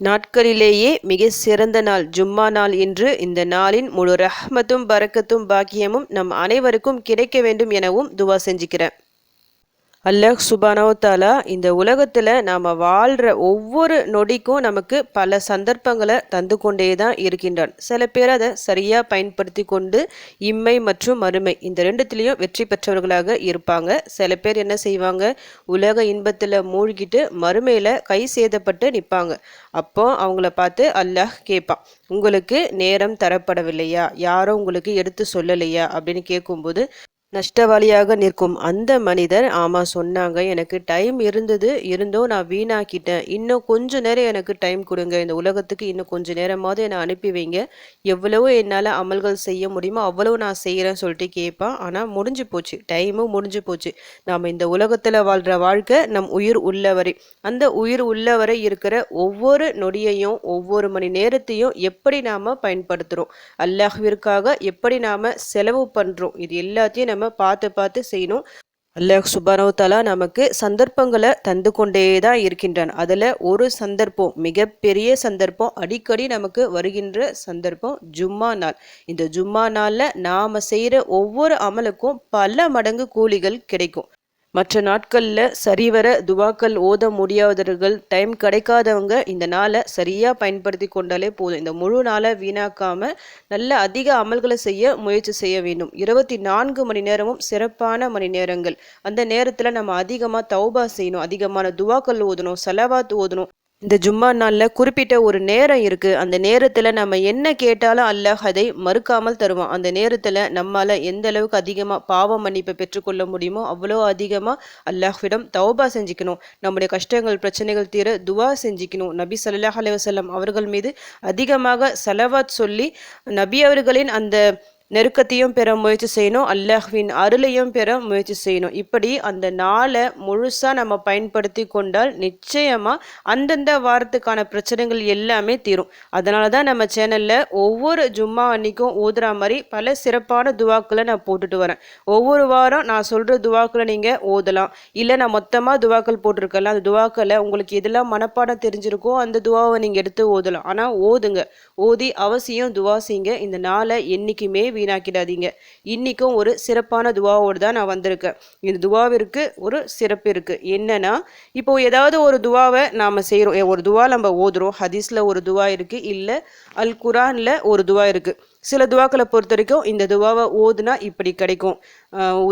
நாட்களிலேயே மிக சிறந்த நாள் ஜும்மா நாள் என்று இந்த நாளின் முழு ரஹ்மத்தும் பறக்கத்தும் பாக்கியமும் நம் அனைவருக்கும் கிடைக்க வேண்டும் எனவும் துவா செஞ்சுக்கிறேன். அல்லாஹ் சுபானவத்தாலா இந்த உலகத்தில் நாம் வாழ்கிற ஒவ்வொரு நொடிக்கும் நமக்கு பல சந்தர்ப்பங்களை தந்து கொண்டே தான் இருக்கின்றான். சில பேர் அதை சரியாக பயன்படுத்தி கொண்டு இம்மை மற்றும் மறுமை இந்த ரெண்டுத்திலையும் வெற்றி பெற்றவர்களாக இருப்பாங்க. சில பேர் என்ன செய்வாங்க? உலக இன்பத்தில் மூழ்கிட்டு மறுமையில் கை சேதப்பட்டு நிற்பாங்க அப்போ அவங்கள பார்த்து அல்லாஹ் கேட்பான் உங்களுக்கு நேரம் தரப்படவில்லையா? யாரும் உங்களுக்கு எடுத்து சொல்லலையா? அப்படின்னு கேட்கும்போது நஷ்டவாளியாக நிற்கும் அந்த மனிதர் ஆமாம் சொன்னாங்க. எனக்கு டைம் இருந்தது. இருந்தும் நான் வீணாக்கிட்டேன். இன்னும் கொஞ்ச நேரம் எனக்கு டைம் கொடுங்க. இந்த உலகத்துக்கு இன்னும் கொஞ்ச நேரமாவது என்னை அனுப்பி வைங்க. எவ்வளவோ என்னால் அமல்கள் செய்ய முடியுமோ அவ்வளவு நான் செய்கிறேன்னு சொல்லிட்டு கேட்பான். ஆனால் முடிஞ்சு போச்சு. டைமும் முடிஞ்சு போச்சு. நாம் இந்த உலகத்தில் வாழ்கிற வாழ்க்கை நம் உயிர் உள்ளவரை அந்த உயிர் உள்ளவரை இருக்கிற ஒவ்வொரு நொடியையும் ஒவ்வொரு மணி நேரத்தையும் எப்படி நாம் பயன்படுத்துகிறோம் அல்லாஹ்விற்காக எப்படி நாம் செலவு பண்ணுறோம் இது எல்லாத்தையும் நம்ம பார்த்து பார்த்து செய்யணும். அல்லாஹ் சுபானோ நமக்கு சந்தர்ப்பங்களை தந்து கொண்டே தான் இருக்கின்றான். அதில் ஒரு சந்தர்ப்பம் மிகப்பெரிய சந்தர்ப்பம் அடிக்கடி நமக்கு வருகின்ற சந்தர்ப்பம் ஜும்மா நாள். இந்த ஜும்மா நாளில் நாம் செய்கிற ஒவ்வொரு அமலுக்கும் பல மடங்கு கூலிகள் கிடைக்கும். மற்ற நாட்களில் சரிவர துவாக்கள் ஓத முடியாதவர்கள் டைம் கிடைக்காதவங்க இந்த நாளை சரியாக பயன்படுத்தி கொண்டாலே போதும். இந்த முழு நாளை வீணாக்காமல் நல்ல அதிக அமல்களை செய்ய முயற்சி செய்ய வேண்டும். இருபத்தி நான்கு மணி நேரமும் சிறப்பான மணி நேரங்கள். அந்த நேரத்தில் நம்ம அதிகமாக தௌபா செய்யணும். அதிகமான துவாக்கள் ஓதணும் செலவாத் ஓதணும். இந்த ஜும்மா நாளில் குறிப்பிட்ட ஒரு நேரம் இருக்குது அந்த நேரத்தில் நம்ம என்ன கேட்டாலும் அல்லாஹ் அதை மறுக்காமல் தருவான். அந்த நேரத்தில் நம்மால் எந்த அளவுக்கு அதிகமாக பாவ மன்னிப்பை பெற்றுக்கொள்ள முடியுமோ அவ்வளோ அதிகமாக அல்லாஹ்விடம் தௌபா செஞ்சுக்கணும். நம்முடைய கஷ்டங்கள் பிரச்சனைகள் தீர துவா செஞ்சுக்கணும். நபி சல்லாஹ் அலைவசல்லம் அவர்கள் மீது அதிகமாக செலவாத் சொல்லி நபி அவர்களின் அந்த நெருக்கத்தையும் பெற முயற்சி செய்யணும். அல்லாஹ்வின் அருளையும் பெற முயற்சி செய்யணும். இப்படி அந்த நாளை முழுசாக நம்ம பயன்படுத்தி கொண்டால் நிச்சயமாக அந்தந்த வாரத்துக்கான பிரச்சனைகள் எல்லாமே தீரும். அதனால தான் நம்ம சேனலில் ஒவ்வொரு ஜும்மா அன்னைக்கும் ஊதுற மாதிரி பல சிறப்பான துவாக்களை நான் போட்டுட்டு வரேன். ஒவ்வொரு வாரம் நான் சொல்கிற துவாக்களை நீங்கள் ஓதலாம் இல்லை நான் மொத்தமாக துவாக்கள் போட்டிருக்கல அந்த துவாக்களை உங்களுக்கு எதெல்லாம் மனப்பாடம் தெரிஞ்சிருக்கோ அந்த துவாவை நீங்கள் எடுத்து ஓதலாம் ஆனால் ஓதுங்க ஓதி அவசியம் துவா செய்யுங்க. இந்த நாளை என்றைக்குமே வீணாக்கிடாதீங்க. இன்றைக்கும் ஒரு சிறப்பான துவாவோடு தான் நான் வந்திருக்கேன். இந்த துவாவிற்கு ஒரு சிறப்பு இருக்குது என்னன்னா இப்போ ஏதாவது ஒரு துவாவை நாம் செய்கிறோம் ஒரு துவா நம்ம ஓதுறோம். ஹதீஸில் ஒரு துவா இருக்குது இல்லை அல் குரானில் ஒரு துவா இருக்குது சில துவாக்களை பொறுத்த வரைக்கும் இந்த துவாவை ஓதுனா இப்படி கிடைக்கும்.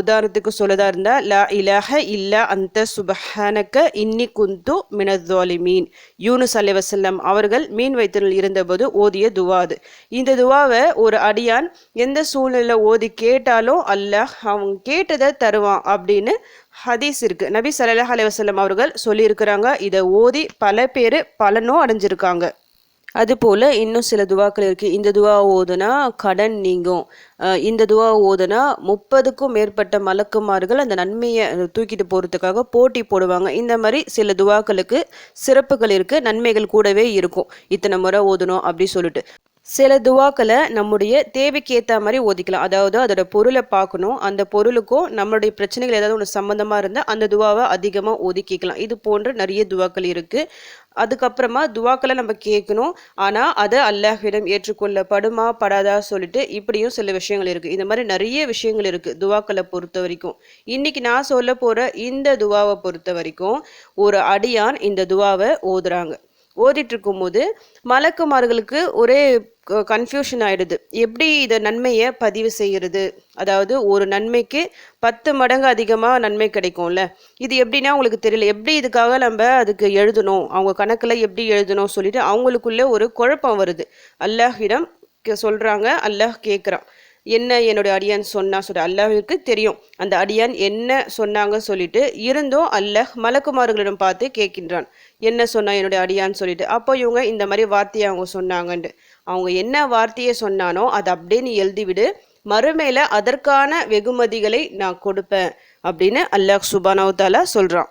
உதாரணத்துக்கு சொல்லதா இருந்தால் லா இலஹ இல்லா அந்த சுபஹானக்க இன்னி குந்து மினத்வாலிமீன் யூனுஸ் அலி வசல்லம் அவர்கள் மீன் வைத்தலில் இருந்தபோது ஓதிய துவா அது. இந்த துவாவை ஒரு அடியான் எந்த சூழ்நிலை ஓதி கேட்டாலும் அல்லாஹ் அவங்க கேட்டதை தருவான் அப்படின்னு ஹதீஸ் இருக்கு. நபி சல்லாஹ் அலி வசல்லம் அவர்கள் சொல்லியிருக்கிறாங்க. இதை ஓதி பல பேர் பலனும் அடைஞ்சிருக்காங்க. அதுபோல் இன்னும் சில துவாக்கள் இருக்குது இந்த துவா ஓதுனா கடன் நீங்கும். இந்த துவா ஓதுனா முப்பதுக்கும் மேற்பட்ட மலக்குமார்கள் அந்த நன்மையை தூக்கிட்டு போகிறதுக்காக போட்டி போடுவாங்க. இந்த மாதிரி சில துவாக்களுக்கு சிறப்புகள் இருக்குது நன்மைகள் கூடவே இருக்கும். இத்தனை முறை ஓதணும் அப்படி சொல்லிட்டு. சில துவாக்களை நம்முடைய தேவைக்கு ஏற்ற மாதிரி ஓதிக்கலாம். அதாவது அதோட பொருளை பார்க்கணும். அந்த பொருளுக்கும் நம்மளுடைய பிரச்சனைகள் ஏதாவது ஒன்று சம்மந்தமாக இருந்தால் அந்த துவாவை அதிகமாக ஒதுக்கிக்கலாம். இது போன்ற நிறைய துவாக்கள் இருக்குது அதுக்கப்புறமா துவாக்களை நம்ம கேட்கணும். ஆனால் அதை அல்லாஹ்விடம் ஏற்றுக்கொள்ளப்படுமா படாதா சொல்லிட்டு இப்படியும் சில விஷயங்கள் இருக்குது இந்த மாதிரி நிறைய விஷயங்கள் இருக்குது துவாக்களை பொறுத்த வரைக்கும். இன்னைக்கு நான் சொல்ல போகிற இந்த துவாவை பொறுத்த வரைக்கும் ஒரு அடியான் இந்த துவாவை ஓதுறாங்க. ஓதிட்டு இருக்கும்போது மலக்குமார்களுக்கு ஒரே கன்ஃபியூஷன் ஆயிடுது. எப்படி இதை நன்மையை பதிவு செய்கிறது அதாவது ஒரு நன்மைக்கு பத்து மடங்கு அதிகமாக நன்மை கிடைக்கும்ல. இது எப்படின்னா உங்களுக்கு தெரியல. எப்படி இதுக்காக நம்ம அதுக்கு எழுதணும்? அவங்க கணக்கில் எப்படி எழுதணும் சொல்லிட்டு அவங்களுக்குள்ள ஒரு குழப்பம் வருது. அல்லாஹிடம் சொல்கிறாங்க அல்லாஹ் கேட்குறான் என்ன என்னுடைய அடியான் சொன்னா சொல்லி அல்லாஹிற்கு தெரியும். அந்த அடியான் என்ன சொன்னாங்க சொல்லிட்டு இருந்தும் அல்லாஹ் மலக்குமார்களிடம் பார்த்து கேட்கின்றான். என்ன சொன்னா என்னுடைய அடியான்னு சொல்லிட்டு. அப்போ இவங்க இந்த மாதிரி வார்த்தையை அவங்க சொன்னாங்கன்ட்டு. அவங்க என்ன வார்த்தையை சொன்னானோ அதை அப்படியே நீ எழுதிவிடு. மறுமையில அதற்கான வெகுமதிகளை நான் கொடுப்பேன் அப்படின்னு அல்லாஹ் சுபானவ் சொல்றான்.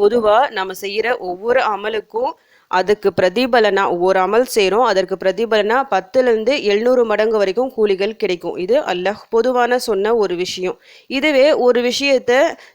பொதுவா நம்ம செய்யற ஒவ்வொரு அமலுக்கும் அதுக்கு பிரதிபலனா ஒவ்வொரு அமல் செய்கிறோம் அதற்கு பிரதிபலனா பத்துலேருந்து எழுநூறு மடங்கு வரைக்கும் கூலிகள் கிடைக்கும். இது அல்லாஹ் பொதுவான சொன்ன ஒரு விஷயம். இதுவே ஒரு விஷயத்த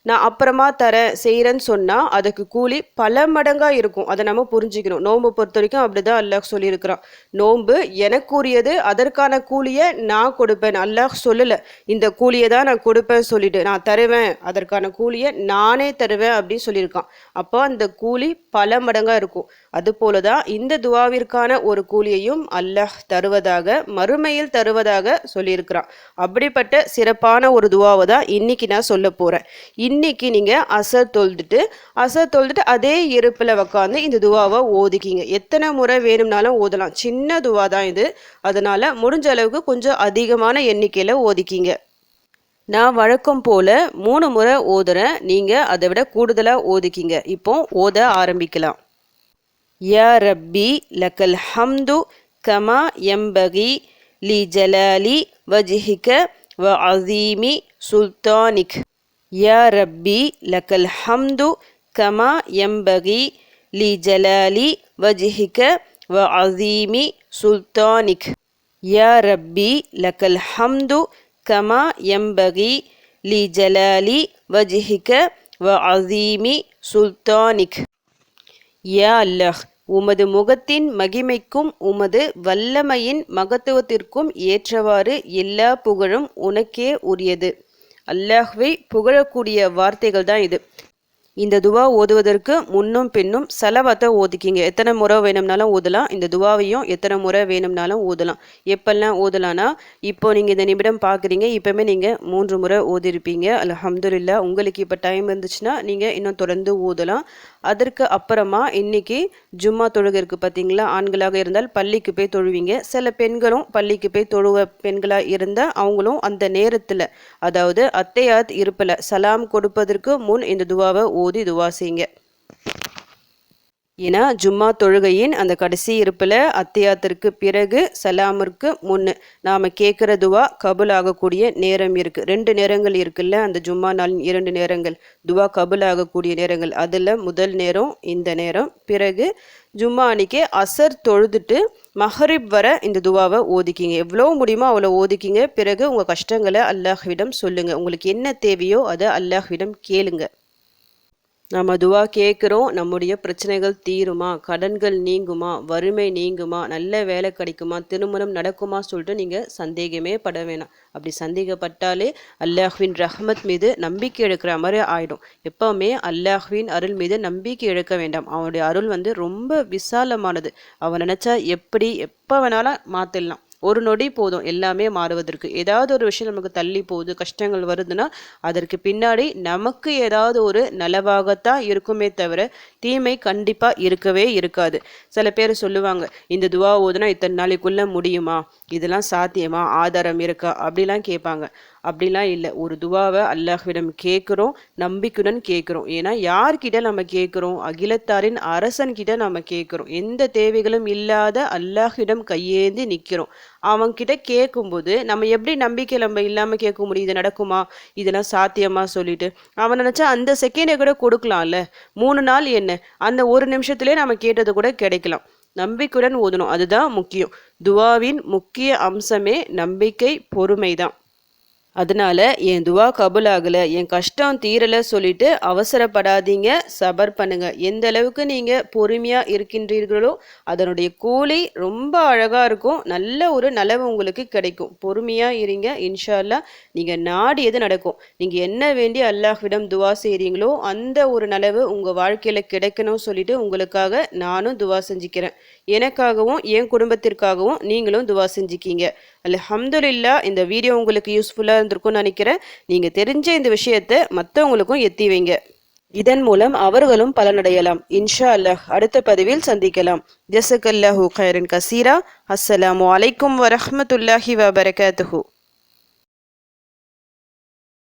நான் அப்புறமா தரேன் செய்கிறேன்னு சொன்னால் அதுக்கு கூலி பல மடங்காக இருக்கும். அதை நம்ம புரிஞ்சுக்கணும். நோன்பு பொறுத்த வரைக்கும் அப்படி தான் அல்லாஹ் சொல்லியிருக்கிறான். நோன்பு எனக்குரியது அதற்கான கூலியை நான் கொடுப்பேன். அல்லாஹ் சொல்லலை. இந்த கூலியை தான் நான் கொடுப்பேன் சொல்லிட்டு நான் தருவேன். அதற்கான கூலியை நானே தருவேன் அப்படின்னு சொல்லியிருக்கான். அப்போ அந்த கூலி பல மடங்காக இருக்கும். அதுபோல தான் இந்த துவாவிற்கான ஒரு கூலியையும் அல்லாஹ் தருவதாக மறுமையில் தருவதாக சொல்லியிருக்கிறான். அப்படிப்பட்ட சிறப்பான ஒரு துவாவை தான் இன்னைக்கு நான் சொல்ல போகிறேன் இன்னைக்கு நீங்கள் அசர் தொழுதுட்டு அசர் தொழுதுட்டு அதே இருப்பில் உக்காந்து இந்த துவாவை ஓதிக்கிங்க. எத்தனை முறை வேணும்னாலும் ஓதலாம். சின்ன துவா தான் இது. அதனால் முடிஞ்ச அளவுக்கு கொஞ்சம் அதிகமான எண்ணிக்கையில் ஓதிக்கிங்க. நான் வழக்கம் போல் மூணு முறை ஓதுறேன். நீங்கள் அதை விட கூடுதலாக ஓதிக்கிங்க. இப்போ ஓத ஆரம்பிக்கலாம். يا ربي لك الحمد كما ينبغي لجلال وجهك وعظيم سلطانك. يا ربي لك الحمد كما ينبغي لجلال وجهك وعظيم سلطانك. يا ربي لك الحمد كما ينبغي لجلال وجهك وعظيم سلطانك. يا الله உமது முகத்தின் மகிமைக்கும் உமது வல்லமையின் மகத்துவத்திற்கும் ஏற்றவாறு எல்லா புகழும் உனக்கே உரியது. அல்லாஹ்வை புகழக்கூடிய வார்த்தைகள் தான் இது. இந்த துவா ஓதுவதற்கு முன்னும் பின்னும் செலவத்தை ஓதிக்கிங்க. எத்தனை முறை வேணும்னாலும் ஓதலாம். இந்த துவாவையும் எத்தனை முறை வேணும்னாலும் ஓதலாம். எப்பெல்லாம் ஓதலாம்னா இப்போ நீங்கள் இந்த நிமிடம் பார்க்குறீங்க இப்போமே நீங்கள் மூன்று முறை ஓதிருப்பீங்க. அலஹம்துல்லா உங்களுக்கு இப்போ டைம் இருந்துச்சுன்னா நீங்கள் இன்னும் தொடர்ந்து ஓதலாம். அதற்கு அப்புறமா இன்னைக்கு ஜும்மா தொழுகை இருக்குது பார்த்தீங்களா ஆண்களாக இருந்தால் பள்ளிக்கு போய் தொழுவீங்க. சில பெண்களும் பள்ளிக்கு போய் தொழுவ பெண்களாக இருந்தால் அவங்களும் அந்த நேரத்தில் அதாவது அத்தையாத் இருப்பில் சலாம் கொடுப்பதற்கு முன் இந்த துவாவை ஓதி துவா செய்யுங்க ஏன்னா ஜும்மா தொழுகையின் அந்த கடைசி இருப்பில் அத்தியாத்திற்கு பிறகு சலாமிற்கு முன்னு. நாம் கேட்குற துவா கபுல் ஆகக்கூடிய நேரம் இருக்குது ரெண்டு நேரங்கள் இருக்குல்ல அந்த ஜும்மா நாளின் இரண்டு நேரங்கள். துவா கபுல் ஆகக்கூடிய நேரங்கள். அதில் முதல் நேரம் இந்த நேரம். பிறகு ஜும்மா அன்னைக்கு அசர் தொழுதுட்டு மஹரிப் வர இந்த துவாவை ஓதிக்கிங்க. எவ்வளோ முடியுமோ அவ்வளோ ஓதிக்கிங்க. பிறகு உங்கள் கஷ்டங்களை அல்லாஹ்விடம் சொல்லுங்கள் உங்களுக்கு என்ன தேவையோ அதை அல்லாஹ்விடம் கேளுங்க. நம்ம துவா கேட்குறோம் நம்முடைய பிரச்சனைகள் தீருமா? கடன்கள் நீங்குமா? வறுமை நீங்குமா? நல்ல வேலை கிடைக்குமா? திருமணம் நடக்குமா? சொல்லிட்டு நீங்கள் சந்தேகமே பட வேணாம். அப்படி சந்தேகப்பட்டாலே அல்லாஹ்வின் ரஹமத் மீது நம்பிக்கை எடுக்கிற மாதிரி ஆயிடும். எப்போவுமே அல்லாஹ்வின் அருள் மீது நம்பிக்கை எடுக்க வேண்டாம். அவனுடைய அருள் வந்து ரொம்ப விசாலமானது. அவன் நினச்சா எப்படி எப்போ வேணாலும் மாற்றிடலாம் ஒரு நொடி போதும் எல்லாமே மாறுவதற்கு. ஏதாவது ஒரு விஷயம் நமக்கு தள்ளி போகுது கஷ்டங்கள் வருதுன்னா அதற்கு பின்னாடி நமக்கு ஏதாவது ஒரு நலவாகத்தான் இருக்குமே தவிர தீமை கண்டிப்பாக இருக்கவே இருக்காது. சில பேர் சொல்லுவாங்க இந்த துவா ஓதுனா இத்தனை நாளைக்குள்ளே முடியுமா? இதெல்லாம் சாத்தியமா? ஆதாரம் இருக்கா? அப்படிலாம் கேட்பாங்க. அப்படிலாம் இல்லை. ஒரு துவாவை அல்லாஹ்விடம் கேட்குறோம் நம்பிக்கையுடன் கேட்குறோம். ஏன்னா யார்கிட்ட நம்ம கேட்குறோம்? அகிலத்தாரின் அரசன் கிட்ட நம்ம கேட்குறோம். எந்த தேவைகளும் இல்லாத அல்லாஹ்விடம் கையேந்தி நிற்கிறோம். அவன்கிட்ட கேட்கும்போது நம்ம எப்படி நம்பிக்கை நம்ம இல்லாமல் கேட்க முடியும்? இது நடக்குமா? இதெல்லாம் சாத்தியமா சொல்லிட்டு. அவன் நினச்சா அந்த செகண்டை கூட கொடுக்கலாம்ல. மூணு நாள் என்ன? அந்த ஒரு நிமிஷத்துலேயே நம்ம கேட்டது கூட கிடைக்கலாம். நம்பிக்கையுடன் ஓதணும். அதுதான் முக்கியம். துவாவின் முக்கிய அம்சமே நம்பிக்கை பொறுமை தான் அதனால என் துவா கபுல் ஆகலை என் கஷ்டம் தீரலை சொல்லிட்டு அவசரப்படாதீங்க சபர் பண்ணுங்க. எந்த அளவுக்கு நீங்கள் பொறுமையாக இருக்கின்றீர்களோ அதனுடைய கூலி ரொம்ப அழகாக இருக்கும். நல்ல ஒரு நலவு உங்களுக்கு கிடைக்கும். பொறுமையாக இருங்க இன்ஷால்லா நீங்கள் நாடியது நடக்கும்? நீங்கள் என்ன வேண்டி அல்லாஹ்விடம் துவா செய்கிறீங்களோ அந்த ஒரு நலவு உங்கள் வாழ்க்கையில் கிடைக்கணும் சொல்லிட்டு உங்களுக்காக நானும் துவா செஞ்சுக்கிறேன். எனக்காகவும் என் குடும்பத்திற்காகவும் நீங்களும் துவா செஞ்சுக்கிங்க. அலஹம்துல்லா இந்த வீடியோ உங்களுக்கு யூஸ்ஃபுல்லாக இருந்திருக்கும்னு நினைக்கிறேன். நீங்கள் தெரிஞ்ச இந்த விஷயத்தை மற்றவங்களுக்கும் எத்தி வைங்க. இதன் மூலம் அவர்களும் பலனடையலாம். இன்ஷா அல்லாஹ் அடுத்த பதிவில் சந்திக்கலாம். ஜசக் அல்லாஹூ கசீரா. அஸ்ஸலாமு அலைக்கும் வரஹமத்துல்லாஹி வபரகாத்துஹூ.